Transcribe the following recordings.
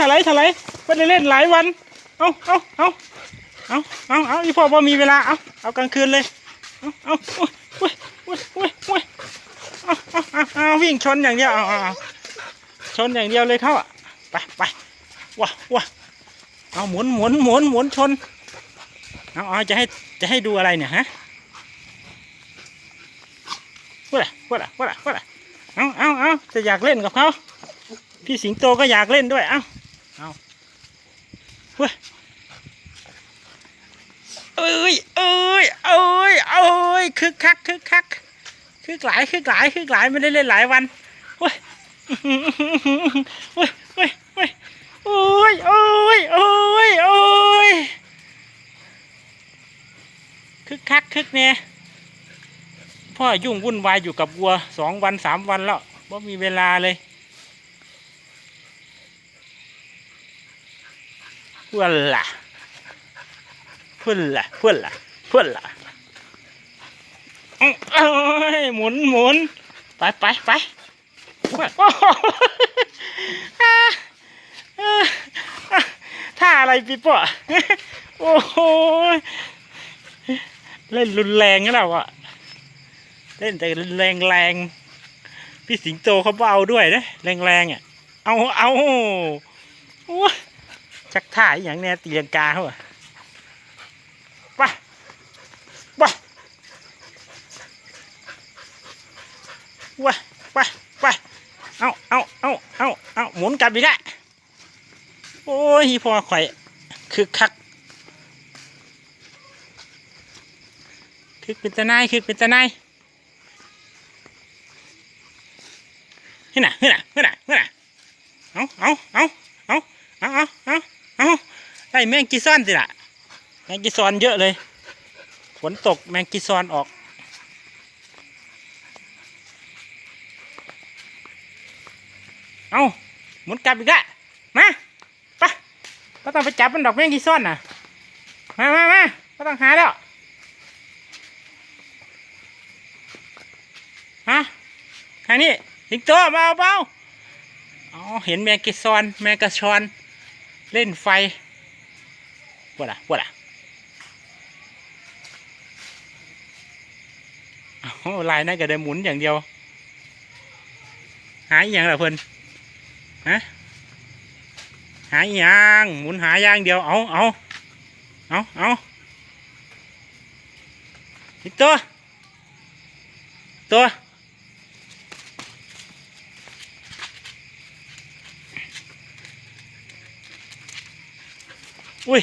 ถลายถลายไม่ได้เล่นหลายวัน เอาเอาเอาเอาเอาเอาอีพ่อพ่มีเวลา เอาเอากลางคืนเลย เอาเอาอุ้ยอุ้ยอุ้ยอุ้ยเอาเอาเอาวิ่งชนอย่างเดียวเอาเอาชนอย่างเดียวเลยเขาอะไปไปว้าว้าเอาหมุนหมุนหมุนหมุนชน เอาเอาจะให้จะให้ดูอะไรเนี่ยฮะว่าว่าว่าว่าเอาเอาเอาจะอยากเล่นกับเขาพี่สิงโตก็อยากเล่นด้วย เอา เอาเฮ้ยเอ้ยเอ้ยเอ้ยเอ้ยคึกคักคึกคักคึกหลายคึกหลายคึกหลายไม่ได้เล่นหลายวันเฮ้ยเฮ้ยเฮ้ยเฮ้ยโอ้ยโอ้ยโอ้ยโอ้ยคึกคักคึกเนี่ยพ่อยุ่งวุ่นวายอยู่กับวัวสองวันสามวันแล้วไม่มีเวลาเลย พุ่นละพุ่นละพุ่นละพุ่นละหมุนหมุนไปไปไปท่าอะไรพี่ปะโอ้โหเล่นรุนแรงนะเราอะเล่นแต่แรงแรงพี่สิงโตเขาเบาด้วยนะแรงแรงอะ เอาเอาโอ้ จักท่าอย่างแน่ตีลังกาเหรอปะปไปไปไปะเอาเอาเอาเอาเอาหมุนกลับอีกแล้วโอ้ยพอข่อยคือคักคึกเป็นตะไนคึกเป็นตะไนเฮ้ยน่ะเฮ้ยน่ะเฮ้ยน่ะเฮ้ยน่ะเอาเอา ช่แมงกิซอนสิละแมงกิซอนเยอะเลย ฝนตกแมงกิซอนออกเอาหมุนกลับอีกแล้ะมาปะก็ต้องไปจับมันดอกแมงกิซอนน่ะ มามามาก็ต้องหาแล้วฮะทางนี้สิงโตเบาเบาอ๋อเห็นแมงกิซอน แมงกระชอน เล่นไฟ ปวดอะปวดอะลายน่าจะได้หมุนอย่างเดียว หายอย่างละเพิ่นฮะหายย่างหมุนหายย่างเดียวเอาเอาเอาเอาตัวตัวอุ้ย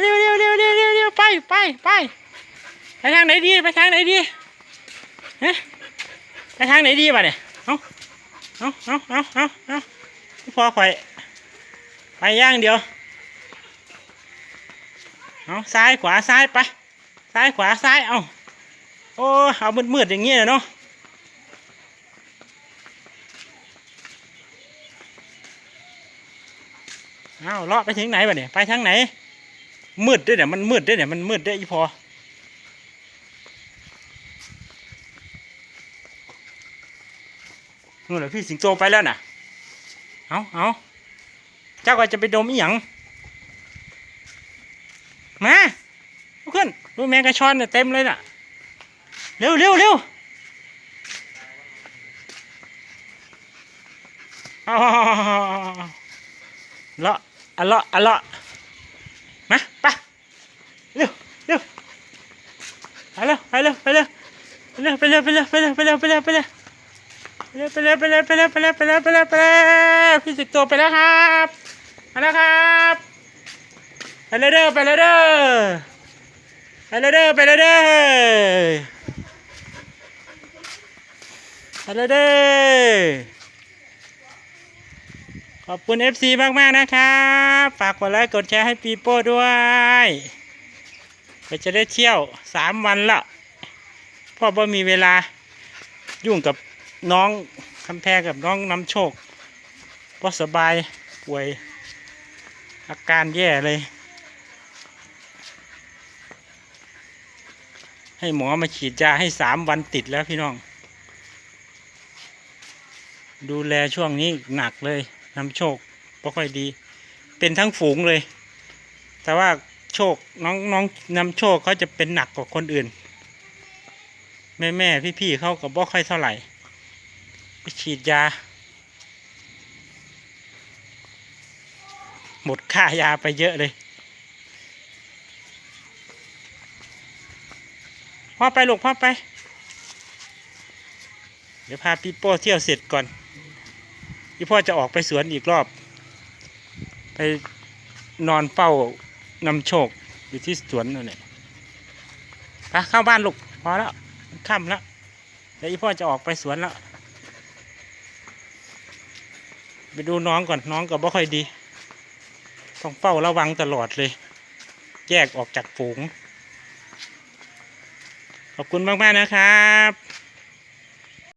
เร็วเร็วเร็วเร็วเร็วเร็วไปไปไปไปทางไหนดีไปทางไหนดีฮะไปทางไหนดีวะเนี่ยเอาเอาเอาเอาเอาาพอข่อยไปย่างเดียวเอาซ้ายขวาซ้ายไปซ้ายขวาซ้ายเอาโอ้เอามืดๆอย่างเงี้ยเนาะเอาเลาะไปถึงไหนวะเนี่ยไปทางไหน มืดด้วยเนี่ยมันมืดด้วยเนี่ยมันมืดด้วยอีพอนู่นแหละพี่สิงโตไปแล้วน่ะ เอาเอาเจ้าก็จะไปดมอีหยังมาลุกขึ้นดูแมงกระชอนเนี่ยเต็มเลยน่ะ เร็วเร็วเร็วอาเละอะละอะละ มาไปเร็วเร็วไปเร็วไปเร็วไปเร็วไปเร็วไปเร็วไปเร็วไปเร็วไปเร็วไปเร็วไปเร็วไปเร็วไปเร็วไปเร็วไปเร็วไปเร็วไปเร็วพี่สิงโตไปแล้วครับมาแล้วครับไปเลยเด้อไปเลยเด้อไปเลยเด้อไปเลยเด้อไปเลยเด้อ ขอบคุณ FC มาก ๆ นะครับ ฝากกดไลค์กดแชร์ให้ปีโป้ด้วยก็จะได้เที่ยวสามวันละพ่อบ่มีเวลายุ่งกับน้องคำแพรกับน้องน้ำโชคก็สบายป่วย อาการแย่เลย ให้หมอมาฉีดยาให้สามวันติดแล้วพี่น้อง ดูแลช่วงนี้หนักเลย นำโชคไม่ค่อยดี เป็นทั้งฝูงเลย แต่ว่าโชคน้องน้องนำโชคเขาจะเป็นหนักกว่าคนอื่น แม่แม่พี่พี่เขาก็บ่ค่อยเท่าไหร่ไปฉีดยา หมดค่ายาไปเยอะเลยพ่อไปลูกพ่อไป เดี๋ยวพาพี่โป้เที่ยวเสร็จก่อน พี่พ่อจะออกไปสวนอีกรอบ ไปนอนเฝ้านำโชคอยู่ที่สวนนั่นแหละไปเข้าบ้านลูกพอแล้วค่ำแล้วเดี๋ยวพี่พ่อจะออกไปสวนแล้วไปดูน้องก่อนน้องก็บ่ค่อยดี ต้องเฝ้าระวังตลอดเลย แยกออกจากฝูง ขอบคุณมาก ๆ นะครับ